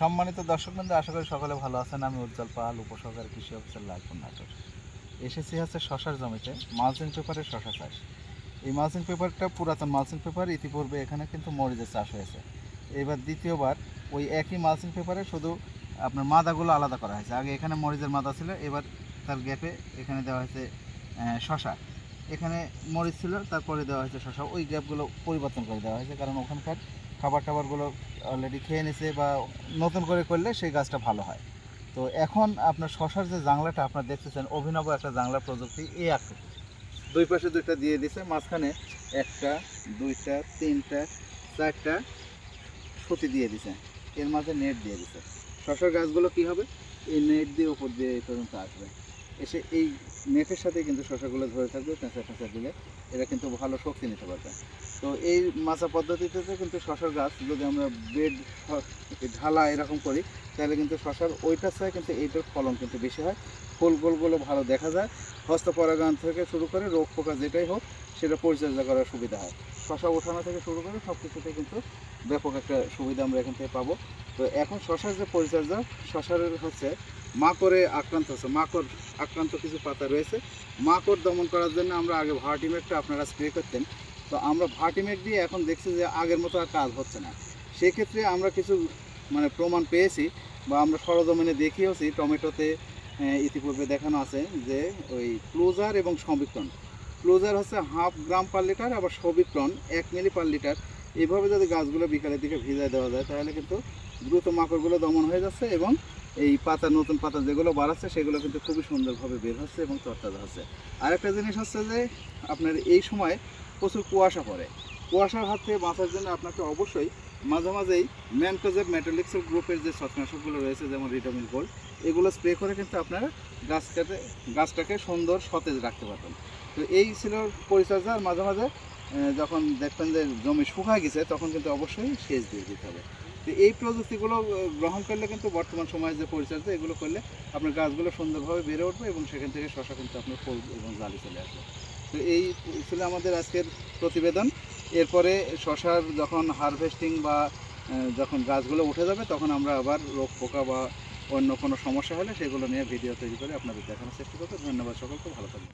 সম্মানিত দর্শক বন্ধু আশা করি সকলে ভালো আছেন। আমি উজ্জ্বল পাল, উপসহকারী কৃষি অফিসার লালপুর নাটোর। এসেছি হচ্ছে শশার জমিতে, মালচিং পেপারে শশা চাষ। এই মালচিং পেপারটা পুরাতন মালচিং পেপার, ইতিপূর্বে এখানে কিন্তু মরিচের চাষ হয়েছে। এবার দ্বিতীয়বার ওই একই মালচিং পেপারে শুধু আপনার মাদাগুলো আলাদা করা হয়েছে। আগে এখানে মরিচের মাদা ছিল, এবার তার গ্যাপে এখানে দেওয়া হয়েছে শশা। এখানে মরিচ ছিল, তারপরে দেওয়া হয়েছে শশা। ওই গ্যাপগুলো পরিবর্তন করে দেওয়া হয়েছে, কারণ ওখানকার খাবার টাবারগুলো অলরেডি খেয়ে নিছে বা নতুন করে করলে সেই গাছটা ভালো হয়। তো এখন আপনার শশার যে জাংলাটা আপনার দেখতেছেন, অভিনব একটা জাংলা প্রযুক্তি, এই আকৃতি। দুই পাশে দুইটা দিয়ে দিছে, মাঝখানে একটা, দুইটা, তিনটা, চারটা সুতি দিয়ে দিছে। এর মাঝে নেট দিয়ে দিছে। শশার গাছগুলো কি হবে? এই নেট দিয়ে উপর দিয়ে এই পর্যন্ত আসবে। এসে এই নেটের সাথে কিন্তু শশাগুলো ধরে থাকবে, পেঁচা পেঁচা দিলে। এরা কিন্তু ভালো শক্তি নিতে পারবে। তো এই মাচা পদ্ধতিতে কিন্তু শশার গাছ, যদি আমরা বেড ঢালা এরকম করি, তাহলে কিন্তু শশার ওইটার চাই কিন্তু এইটার ফলন কিন্তু বেশি হয়। ফুল গোলগুলো ভালো দেখা যায়। হস্ত পরাগায়ন থেকে শুরু করে রোগ পোকা যেটাই হোক, সেটা পরিচর্যা করার সুবিধা হয়। শশা ওঠানো থেকে শুরু করে সব কিছুতে কিন্তু ব্যাপক একটা সুবিধা আমরা এখান থেকে পাবো। তো এখন শশার যে পরিচর্যা শশার হচ্ছে মাকড়ে আক্রান্ত হচ্ছে মাকড় আক্রান্ত কিছু পাতা রয়েছে। মাকড় দমন করার জন্য আমরা আগে ভার্টিমেটটা আপনারা স্প্রে করতেন। তো আমরা ভার্টিমেট দিয়ে এখন দেখছি যে আগের মতো আর কাজ হচ্ছে না। সেক্ষেত্রে আমরা কিছু মানে প্রমাণ পেয়েছি বা আমরা সরজমিনে দেখিয়েছি টমেটোতে ইতিপূর্বে দেখানো আছে যে ওই ক্লোজার এবং সবিক্রণ ক্লোজার হচ্ছে হাফ গ্রাম পার লিটার, আবার সবিক্রণ এক মিলি পার লিটার। এইভাবে যদি গাছগুলো বিকালের দিকে ভিজায় দেওয়া যায়, তাহলে কিন্তু দ্রুত মাকড়গুলো দমন হয়ে যাচ্ছে এবং এই পাতা, নতুন পাতা যেগুলো বাড়াচ্ছে, সেগুলো কিন্তু খুবই সুন্দরভাবে বের হচ্ছে এবং তরতাজা হচ্ছে। আরেকটা জিনিস হচ্ছে যে, আপনার এই সময় প্রচুর কুয়াশা পড়ে। কুয়াশার হাত থেকে বাঁচার জন্য আপনাকে অবশ্যই মাঝে মাঝেই ম্যানকোজেব মেটালিক্সের গ্রুপের যে ছত্রাকনাশকগুলো রয়েছে, যেমন রিটামিন গোল্ড, এগুলো স্প্রে করে কিন্তু আপনারা গাছটাতে গাছটাকে সুন্দর সতেজ রাখতে পারবেন। তো এই ছিল পরিচর্যা, আর মাঝে মাঝে যখন দেখবেন যে জমি শুকায় গেছে, তখন কিন্তু অবশ্যই সেচ দিয়ে দিতে হবে। তো এই প্রযুক্তিগুলো গ্রহণ করলে কিন্তু বর্তমান সময়ে যে পরিচর্যা, এগুলো করলে আপনার গাছগুলো সুন্দরভাবে বেড়ে উঠবে এবং সেখান থেকে শশা কিন্তু আপনার ফুল এবং জালি চলে আসবে। তো এই ছিল আমাদের আজকের প্রতিবেদন। এরপরে শশার যখন হারভেস্টিং বা যখন গাছগুলো উঠে যাবে, তখন আমরা আবার রোগ পোকা বা অন্য কোনো সমস্যা হলে সেগুলো নিয়ে ভিডিও তৈরি করে আপনাদের দেখানোর চেষ্টা করব। ধন্যবাদ সকলকে, ভালো থাকবেন।